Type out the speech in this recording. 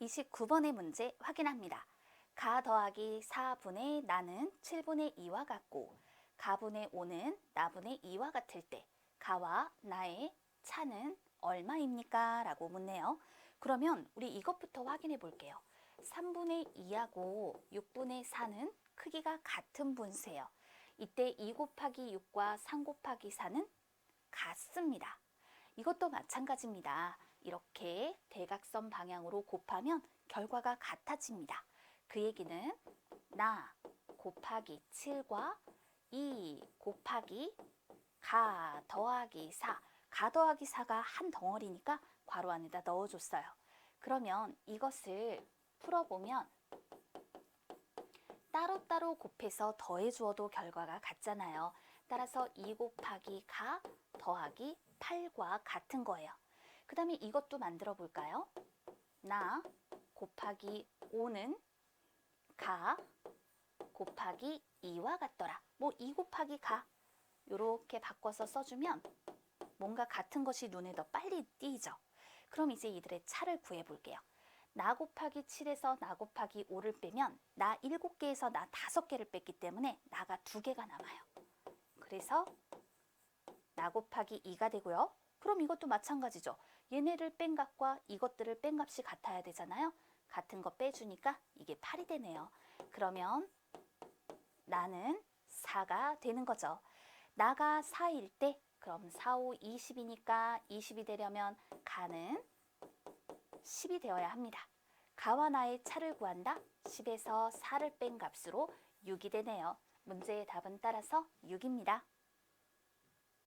29번의 문제 확인합니다. 가 더하기 4분의 나는 7분의 2와 같고 가분의 5는 나분의 2와 같을 때 가와 나의 차는 얼마입니까? 라고 묻네요. 그러면 우리 이것부터 확인해 볼게요. 3분의 2하고 6분의 4는 크기가 같은 분수예요. 이때 2 곱하기 6과 3 곱하기 4는 같습니다. 이것도 마찬가지입니다. 이렇게 대각선 방향으로 곱하면 결과가 같아집니다. 그 얘기는 나 곱하기 7과 2 곱하기 가 더하기 4, 가 더하기 4가 한 덩어리니까 괄호 안에다 넣어줬어요. 그러면 이것을 풀어보면 따로따로 곱해서 더해주어도 결과가 같잖아요. 따라서 2 곱하기 가 더하기 8과 같은 거예요. 그 다음에 이것도 만들어 볼까요? 나 곱하기 5는 가 곱하기 2와 같더라. 뭐 2 곱하기 가 이렇게 바꿔서 써주면 뭔가 같은 것이 눈에 더 빨리 띄죠. 그럼 이제 이들의 차를 구해 볼게요. 나 곱하기 7에서 나 곱하기 5를 빼면 나 7개에서 나 5개를 뺐기 때문에 나가 2개가 남아요. 그래서 나 곱하기 2가 되고요. 그럼 이것도 마찬가지죠. 얘네를 뺀 값과 이것들을 뺀 값이 같아야 되잖아요. 같은 거 빼주니까 이게 8이 되네요. 그러면 나는 4가 되는 거죠. 나가 4일 때 그럼 4, 5, 20이니까 20이 되려면 가는 10이 되어야 합니다. 가와 나의 차를 구한다. 10에서 4를 뺀 값으로 6이 되네요. 문제의 답은 따라서 6입니다.